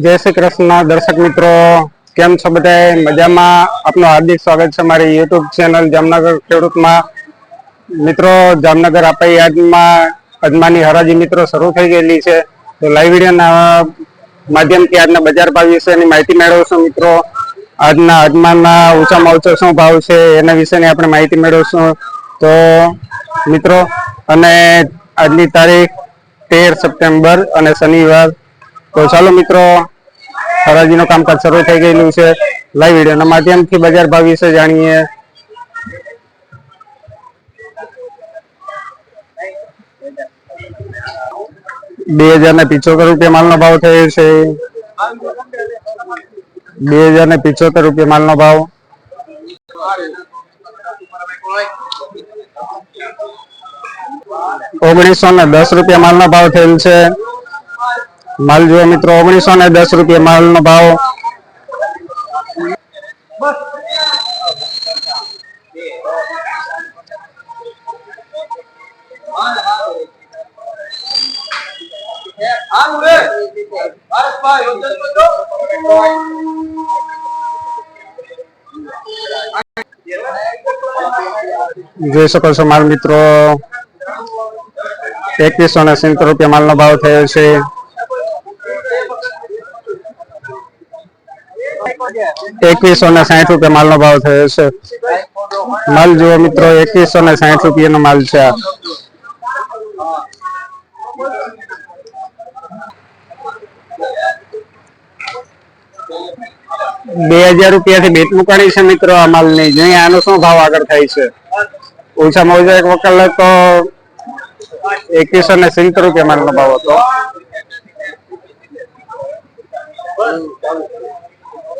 જય શ્રી કૃષ્ણ. દર્શક મિત્રો, કેમ છો બધા મજામાં? આપનું હાર્દિક સ્વાગત છે મારી યુટ્યુબ ચેનલ જામનગર ખેડૂતમાં. મિત્રો, જામનગર આપાઈ યાદમાં અજમાની હરાજી મિત્રો શરૂ થઈ ગયેલી છે. તો લાઈવ વિડીયોના માધ્યમથી આજના બજાર ભાવ વિશેની માહિતી મેળવશું મિત્રો. આજના અજમાના ઊંચામાં ઓછો શું ભાવ છે, એના વિશેની આપણે માહિતી મેળવશું. તો મિત્રો, અને આજની તારીખ તેર સપ્ટેમ્બર અને શનિવાર. તો ચાલો મિત્રો હરાજીનું કામકાજ શરૂ થઈ ગયેલું છે. લાઈવ વિડીયોના માધ્યમથી બજાર ભાવ વિશે જાણીએ. બે હજાર ને પિચોતેર રૂપિયા માલનો ભાવ થયો છે. બે હજાર ને પિચોતેર રૂપિયા માલનો ભાવ. ઓગણીસો ને દસ રૂપિયા માલનો ભાવ થયેલ છે. માલ જો મિત્રો, ઓગણીસો ને દસ રૂપિયા માલનો ભાવ. જોઈ શકો છો મારા મિત્રો, એકવીસો ને સિત્તેર રૂપિયા માલનો ભાવ થયો છે. એકવીસો ને સાઠ રૂપિયા માલનો ભાવ થયો છે. માલ જુઓ મિત્રો, એકવીસો ને સાઠ રૂપિયાનો માલ છે. બે હજાર રૂપિયા થી બેટ મુકાણી છે મિત્રો આ માલની જોઈએ આનો શું ભાવ આગળ થાય છે? ઓછામાં ઓછા એક વકલ તો એકવીસો ને સિત્તેર રૂપિયા માલનો ભાવ હતો.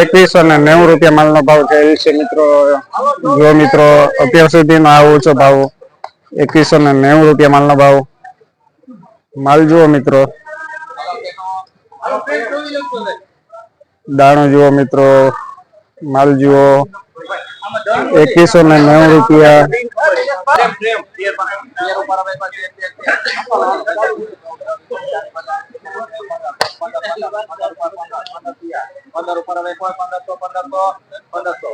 એકવીસો ને નેવું રૂપિયા માલનો ભાવ થયેલ છે મિત્રો, જો મિત્રો, અત્યાર સુધીનો આ ઓછો ભાવ, એકવીસો ને નેવું રૂપિયા માલનો ભાવ. માલ જુઓ મિત્રો. દાણો જુઓ મિત્રો. માલ જુઓ. એકવીસો ને નેવું રૂપિયા. પંદર ઉપર હવે કોઈ પંદરસો પંદરસો પંદરસો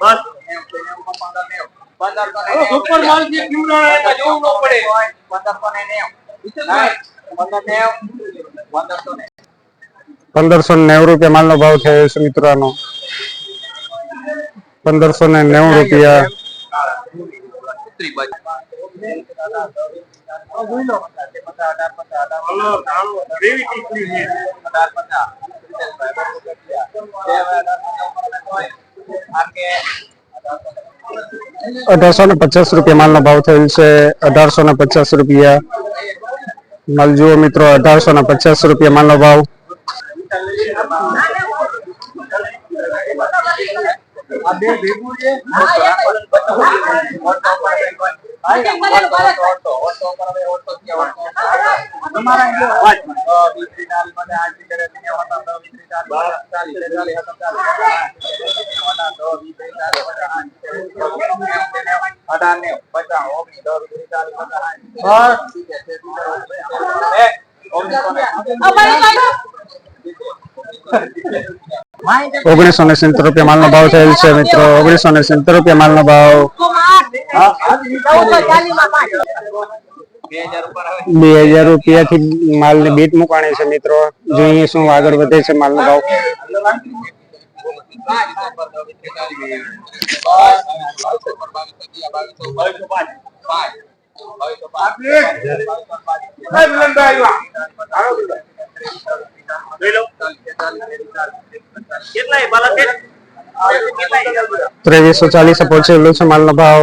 બસ પંદરસો ને સુપર માલ જે પંદરસો ને નેવ પંદર નેવ પંદરસો ને પંદરસો ને નેવું રૂપિયા. માલનો ભાવ થયો છે મિત્રોનો પંદરસો ને નેવું રૂપિયા. અઢારસો ને પચાસ રૂપિયા માલનો ભાવ થયેલ છે. અઢારસો ને પચાસ રૂપિયા માલ. જુઓ મિત્રો, અઢારસો ને પચાસ રૂપિયા માલનો ભાવ. આ બે ભેગું છે. ઓગણીસો ને સિત્તેર રૂપિયા માલનો ભાવ થયેલ છે મિત્રો. ઓગણીસો ને સિત્તેર રૂપિયા માલનો ભાવ. બે હજાર રૂપિયા થી માલ ને બીટ મુકાણે છે મિત્રો. જોઈએ શું આગળ વધે છે ભાવ? બાલા કે કેટલાય ત્રેવીસો ચાલીસ પહોંચેલું છે માલનો ભાવ.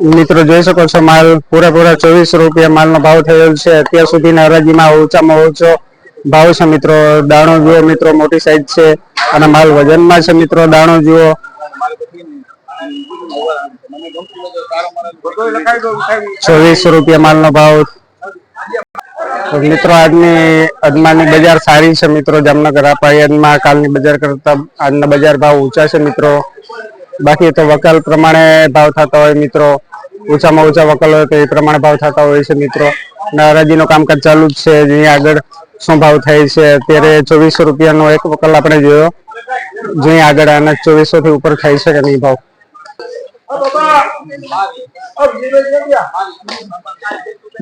મિત્રો જોઈ શકો છો, માલ પૂરેપૂરા ચોવીસ રૂપિયા માલનો ભાવ થયેલ છે. અત્યાર સુધીના હરાજીમાં ઊંચામાં ઊંચો ભાવ છે મિત્રો. દાણો જુઓ મિત્રો, મોટી સાઈઝ છે અને માલ વજનમાં છે મિત્રો દાણો જુઓ. ચોવીસ રૂપિયા માલનો ભાવ. મિત્રો આજની અજમાની બજાર સારી છે મિત્રો. જામનગર અપાયતમાં કાલની બજાર કરતા આજના બજાર ભાવ ઊંચા છે મિત્રો. બાકી તો વકાલ પ્રમાણે ભાવ થતા હોય મિત્રો. ઊંચામાં ઓછા વકલો તો એ પ્રમાણે ભાવ થતા હોય છે મિત્રો. અને હરાજીનું કામકાજ ચાલુ જ છે અહીંયા આગળ શું ભાવ થાય છે, અત્યારે ચોવીસો રૂપિયાનો એક વકલ આપણે જોયો. જ્યાં આગળ આના ચોવીસો થી ઉપર થાય છે કે નહીં ભાવ?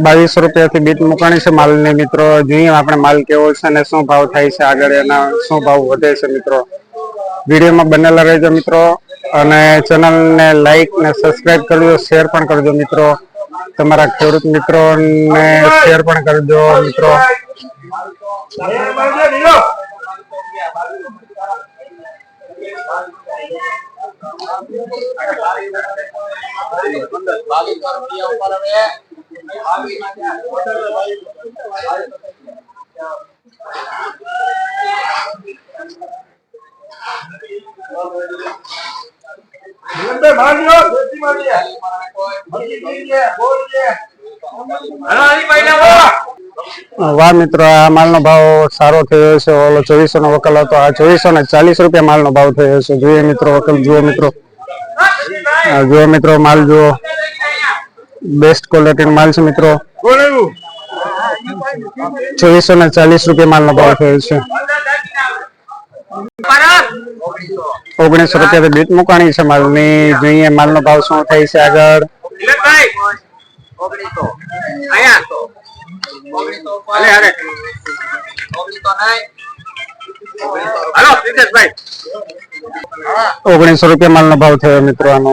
બાવીસો રૂપિયાથી બીટ મુકાણી છે માલ ને મિત્રો. જોઈએ આપણે માલ કેવો છે અને શું ભાવ થાય છે આગળ એના શું ભાવ વધે છે મિત્રો. વિડીયોમાં બનેલા રહેજો મિત્રો. અને ચેનલને લાઈક ને સબસ્ક્રાઈબ કરજો શેર પણ કરજો મિત્રો. તમારા ખેડૂત મિત્રોને શેર પણ કરજો મિત્રો. બાવીસો રૂપિયા બોલ હવે વાહ મિત્રો આ માલનો ભાવ સારો થયો છે. ઓલો ચોવીસો નો વકલ હતો. આ ચોવીસો ને ચાલીસ રૂપિયા માલનો ભાવ થયો છે. જોઈએ મિત્રો વકલ જુઓ મિત્રો. આ જુઓ મિત્રો માલ જુઓ. બેસ્ટ ક્વોલિટી માલ છે મિત્રો. ચોવીસો ને ચાલીસ રૂપિયા માલનો ભાવ થયો છે. ઓગણીસો રૂપિયા બીટ મુકાણી છે માલની. જોઈએ માલનો ભાવ શું થાય છે આગળ. ઓગણીસો રૂપિયા માલનો ભાવ થયો મિત્રો આનો.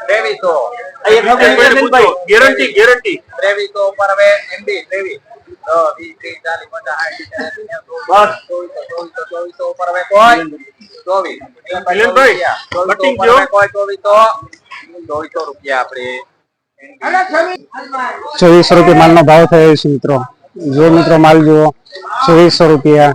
ત્રેવીસો ગેરંટી ગેરંટી ત્રેવીસો પર હવે એમડી ત્રેવીસ ચોવીસો રૂપિયા માલ નો ભાવ થયો છે મિત્રો. જો મિત્રો માલ જુઓ. ચોવીસો રૂપિયા.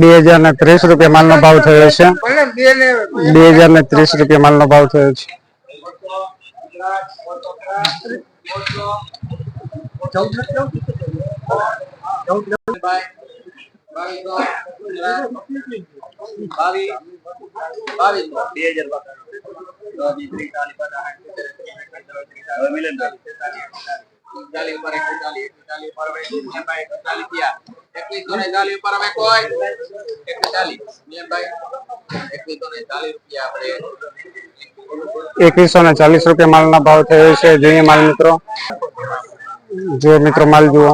બે હજાર ને ત્રીસ રૂપિયા માલનો ભાવ થયો છે. બે હજાર ને ત્રીસ રૂપિયા માલનો ભાવ થયો છે. ચાલી ઉપર ચાલી ચાલી પર ચાલી ગયા એકવીસો ને ચાલીસ ઉપર હવે કોઈ એકતાલીસ. મિલનભાઈ, એકવીસો ને ચાલીસ રૂપિયા આપણે એકવીસો ને ચાલીસ રૂપિયા માલના ભાવ થયો છે જોઈએ માલ મિત્રો જો મિત્રો માલ જુઓ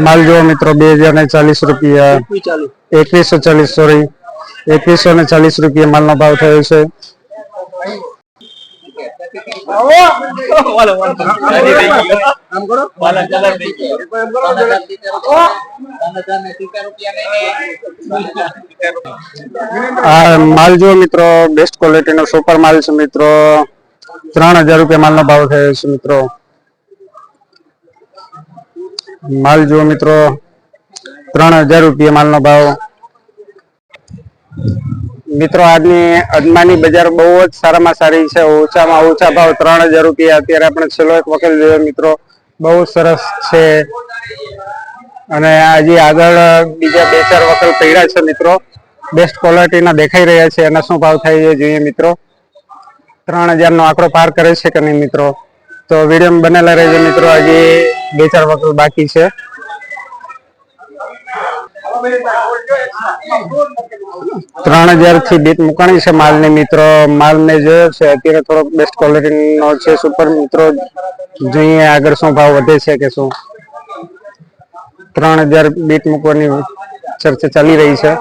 માલ જુઓ મિત્રો બે હજાર ને ચાલીસ રૂપિયા એકવીસો ચાલીસ સોરી એકવીસો ને ચાલીસ રૂપિયા માલનો ભાવ થયો છે ને નહીં આ માલ જુઓ મિત્રો બેસ્ટ ક્વોલિટીનો સુપર માલ છે મિત્રો. ત્રણ હજાર રૂપિયા માલનો ભાવ થયો છે મિત્રો. માલ જુઓ મિત્રો, ત્રણ હજાર રૂપિયા માલનો ભાવ. મિત્રો, આજની અજમાની બજાર બહુ જ સારામાં સારી છે. ઓછામાં ઓછા ભાવ ત્રણ હજાર રૂપિયા. અત્યારે આપણે છેલ્લો એક વખત જોયો મિત્રો. બહુ સરસ છે. અને હજી આગળ બીજા બે ચાર વકલ પડ્યા છે મિત્રો. બેસ્ટ ક્વોલિટીના દેખાઈ રહ્યા છે. એના શું ભાવ થાય છે જોઈએ મિત્રો. ત્રણ હજારનો આંકડો પાર કરે છે કે નહીં મિત્રો? તો વીડિયો બનેલા રહેજો મિત્રો. હજી બે ચાર વકલ બાકી છે. ત્રણ હજારથી બીટ મુકાણી છે માલની મિત્રો. માલ ને જોયો છે. અત્યારે થોડોક બેસ્ટ ક્વોલિટી નો છે. સુપર મિત્રો. જોઈએ આગળ શું ભાવ વધે છે કે શું. ત્રણ હજાર બીટ મૂકવાની ચર્ચા ચાલી રહી છે.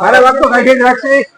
મારે વાત તો કાઢી જ રાખશે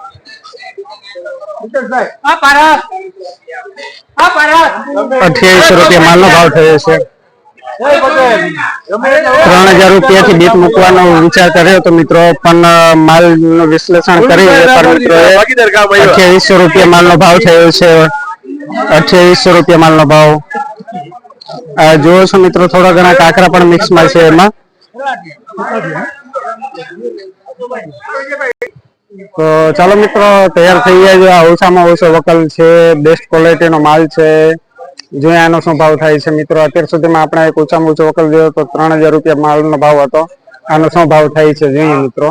અઠ્યાવીસો રૂપિયા માલનો ભાવ થયો છે. ત્રણ હજાર રૂપિયા થી બીટ મૂકવાનો વિચાર કર્યો તો મિત્રો પણ માલનું વિશ્લેષણ કરી વેપાર મિત્રો અઠ્યાવીસો રૂપિયા માલનો ભાવ થયો છે. અઠ્યાવીસો રૂપિયા માલનો ભાવ. આ જુઓ છો મિત્રો થોડા ઘણા કાંકરા પણ મિક્સમાં છે એમાં. તો ચાલો મિત્રો, તૈયાર થઈ ગયા છે. આ ઓછામાં ઓછો વકલ છે બેસ્ટ ક્વોલિટીનો માલ છે. જોઈએ આનો શું ભાવ થાય છે મિત્રો? અત્યાર સુધીમાં આપણે એક ઓછામાં ઓછો વકલ જોયો તો ત્રણ હજાર રૂપિયા માલનો ભાવ હતો. આનો શું ભાવ થાય છે જોઈએ મિત્રો?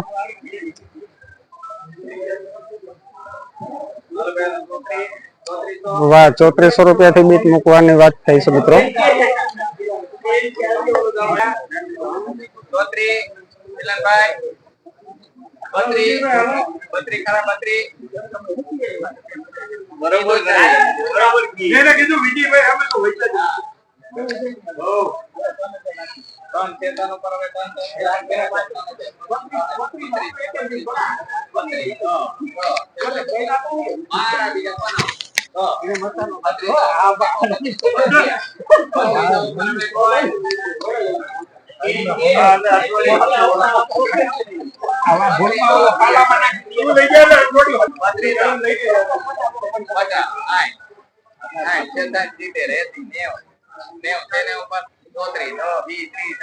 વાહ, ચોત્રીસો રૂપિયા થી બીટ મૂકવાની વાત થઈ છે મિત્રો. બત્રી બત્રી બત્રી ખરા બત્રી બરોબર બરોબર એને કીધું વિજયભાઈ અમે તો હોય ત્રણ ચેતન ઉપર હવે ત્રણ ત્રણ બી ત્રી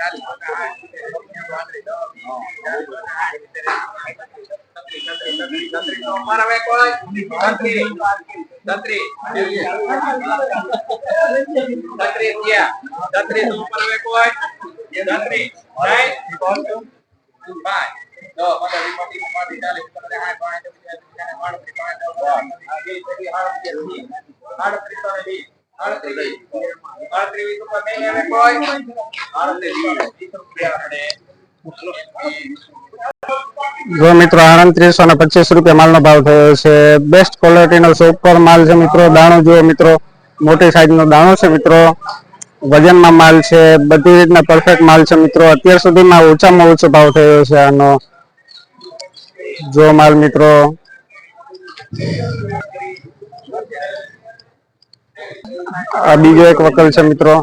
બત્રી મારા વે કોઈ તંત્રી તંત્રી તંત્રી ત્યાં તંત્રી નો ઉપર વે કોઈ તંત્રી બીજા કોના જો મિત્રો આડત્રીસો ને પચીસ રૂપિયા માલનો ભાવ થયો છે. બેસ્ટ ક્વોલિટીનો સુપર માલ છે મિત્રો. દાણો જુઓ મિત્રો. મોટી સાઈઝનો દાણો છે મિત્રો. વજનમાં માલ છે. બધી રીતના પરફેક્ટ માલ છે મિત્રો. અત્યાર સુધીમાં ઓછામાં ઓછો ભાવ થયો છે આનો. જો માલ મિત્રો. આ બીજો એક વકલ છે મિત્રો.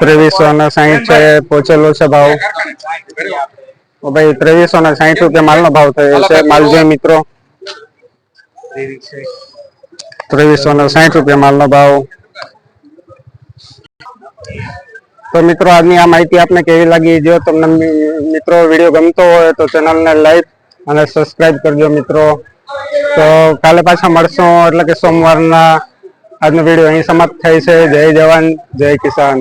ત્રેવીસો ને સાહીઠ છે, પહોંચેલો છે ભાવ. ભાઈ, ત્રેવીસો ને સાહીઠ રૂપિયા માલનો ભાવ થયો છે, માલ જોઈએ મિત્રો. ત્રેવીસો ને સાહીઠ રૂપિયા માલનો ભાવ. તો મિત્રો, આજની આ માહિતી આપને કેવી લાગી? જો તમને મિત્રો વીડિયો ગમતો હોય તો ચેનલને લાઈક અને સબસ્ક્રાઇબ કરજો મિત્રો. તો કાલે પાછા મળશું, એટલે કે સોમવારના આજનો વીડિયો અહીં સમાપ્ત થાય છે. જય જવાન, જય કિસાન.